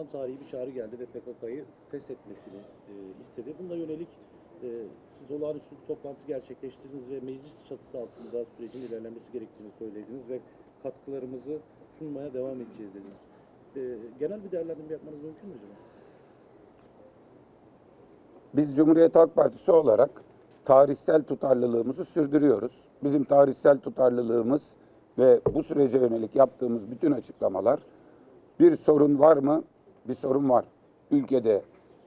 tarafından tarihi bir çağrı geldi ve PKK'yı feshetmesini e, istedi. Buna yönelik e, siz olağanüstü bir toplantı gerçekleştirdiniz ve meclis çatısı altında sürecin ilerlemesi gerektiğini söylediniz ve katkılarımızı sunmaya devam edeceğiz dediniz. E, genel bir değerlendirme yapmanız mümkün mü acaba? Biz Cumhuriyet Halk Partisi olarak tarihsel tutarlılığımızı sürdürüyoruz. Bizim tarihsel tutarlılığımız ve bu sürece yönelik yaptığımız bütün açıklamalar bir sorun var mı? Bir sorun var. Ülkede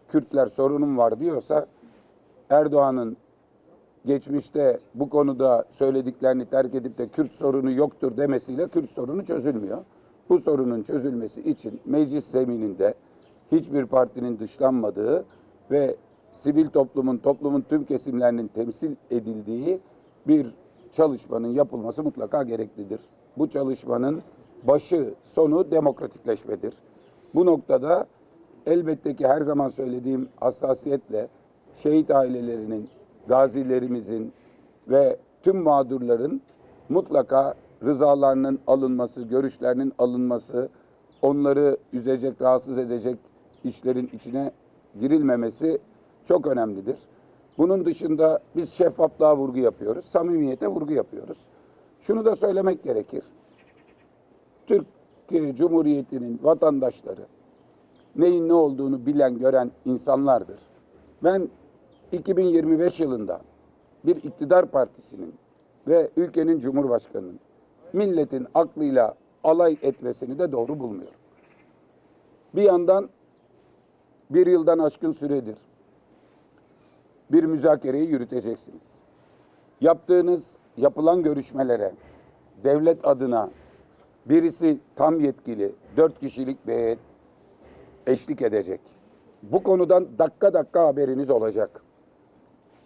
Kürtler sorunum var diyorsa Erdoğan'ın geçmişte bu konuda söylediklerini terk edip de Kürt sorunu yoktur demesiyle Kürt sorunu çözülmüyor. Bu sorunun çözülmesi için meclis zemininde hiçbir partinin dışlanmadığı ve sivil toplumun, toplumun tüm kesimlerinin temsil edildiği bir çalışmanın yapılması mutlaka gereklidir. Bu çalışmanın başı, sonu demokratikleşmedir. Bu noktada elbette ki her zaman söylediğim hassasiyetle şehit ailelerinin, gazilerimizin ve tüm mağdurların mutlaka rızalarının alınması, görüşlerinin alınması, onları üzecek, rahatsız edecek işlerin içine girilmemesi çok önemlidir. Bunun dışında biz şeffaflığa vurgu yapıyoruz, samimiyete vurgu yapıyoruz. Şunu da söylemek gerekir. Türkiye Cumhuriyeti'nin vatandaşları neyin ne olduğunu bilen, gören insanlardır. Ben 2025 yılında bir iktidar partisinin ve ülkenin cumhurbaşkanının milletin aklıyla alay etmesini de doğru bulmuyorum. Bir yandan bir yıldan aşkın süredir bir müzakereyi yürüteceksiniz. Yaptığınız, yapılan görüşmelere devlet adına birisi tam yetkili, dört kişilik bir heyet eşlik edecek. Bu konudan dakika dakika haberiniz olacak.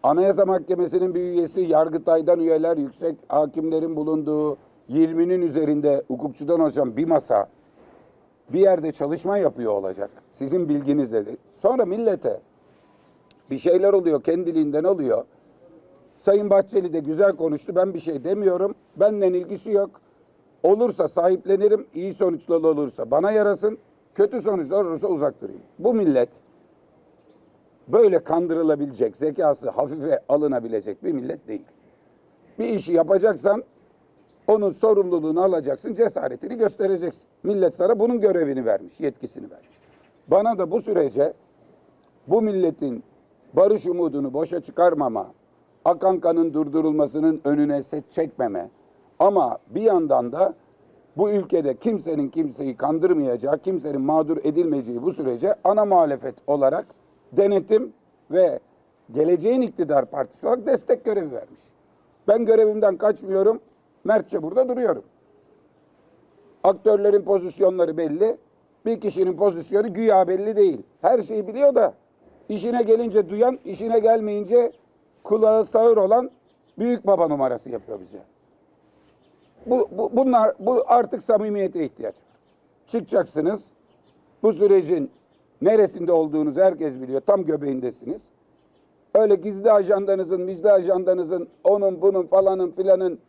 Anayasa Mahkemesi'nin bir üyesi, Yargıtay'dan üyeler, yüksek hakimlerin bulunduğu 20'nin üzerinde hukukçudan oluşan bir masa bir yerde çalışma yapıyor olacak. Sizin bilginizle de. Sonra millete bir şeyler oluyor, kendiliğinden oluyor. Sayın Bahçeli de güzel konuştu. Ben bir şey demiyorum. Benden ilgisi yok. Olursa sahiplenirim. iyi sonuçlar olursa bana yarasın. Kötü sonuçlar olursa uzak durayım. Bu millet böyle kandırılabilecek, zekası hafife alınabilecek bir millet değil. Bir işi yapacaksan onun sorumluluğunu alacaksın, cesaretini göstereceksin. Millet sana bunun görevini vermiş, yetkisini vermiş. Bana da bu sürece bu milletin barış umudunu boşa çıkarmama, akan kanın durdurulmasının önüne set çekmeme ama bir yandan da bu ülkede kimsenin kimseyi kandırmayacağı, kimsenin mağdur edilmeyeceği bu sürece ana muhalefet olarak denetim ve geleceğin iktidar partisi olarak destek görevi vermiş. Ben görevimden kaçmıyorum, mertçe burada duruyorum. Aktörlerin pozisyonları belli, bir kişinin pozisyonu güya belli değil. Her şeyi biliyor da işine gelince duyan, işine gelmeyince kulağı sağır olan büyük baba numarası yapıyor bize. Bu, bu bunlar bu artık samimiyete ihtiyaç. Çıkacaksınız. Bu sürecin neresinde olduğunuzu herkes biliyor. Tam göbeğindesiniz. Öyle gizli ajandanızın, mizli ajandanızın, onun bunun falanın filanın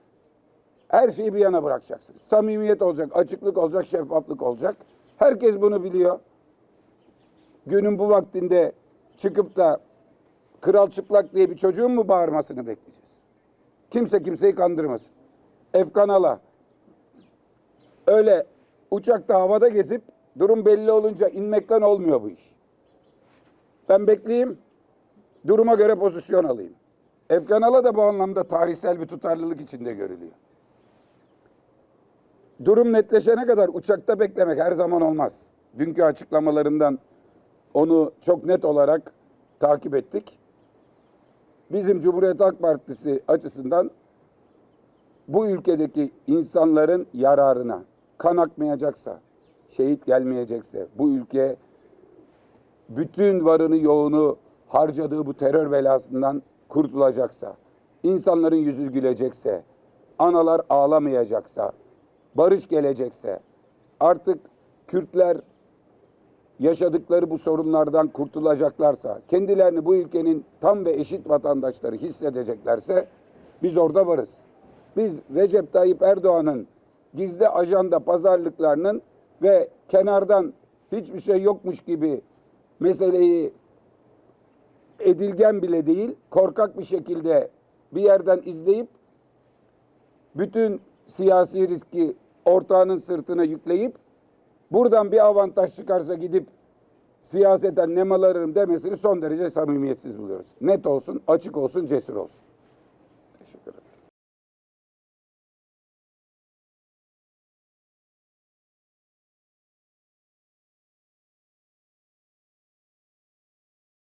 her şeyi bir yana bırakacaksınız. Samimiyet olacak, açıklık olacak, şeffaflık olacak. Herkes bunu biliyor. Günün bu vaktinde çıkıp da kral çıplak diye bir çocuğun mu bağırmasını bekleyeceğiz? Kimse kimseyi kandırmasın. Efkan Ala öyle uçakta havada gezip durum belli olunca inmekten olmuyor bu iş. Ben bekleyeyim, duruma göre pozisyon alayım. Efkan Ala da bu anlamda tarihsel bir tutarlılık içinde görülüyor. Durum netleşene kadar uçakta beklemek her zaman olmaz. Dünkü açıklamalarından onu çok net olarak takip ettik. Bizim Cumhuriyet Halk Partisi açısından bu ülkedeki insanların yararına kan akmayacaksa, şehit gelmeyecekse, bu ülke bütün varını yoğunu harcadığı bu terör belasından kurtulacaksa, insanların yüzü gülecekse, analar ağlamayacaksa, barış gelecekse, artık Kürtler yaşadıkları bu sorunlardan kurtulacaklarsa, kendilerini bu ülkenin tam ve eşit vatandaşları hissedeceklerse biz orada varız. Biz Recep Tayyip Erdoğan'ın gizli ajanda pazarlıklarının ve kenardan hiçbir şey yokmuş gibi meseleyi edilgen bile değil, korkak bir şekilde bir yerden izleyip bütün siyasi riski ortağının sırtına yükleyip buradan bir avantaj çıkarsa gidip siyaseten nemalarım demesini son derece samimiyetsiz buluyoruz. Net olsun, açık olsun, cesur olsun. Teşekkür ederim.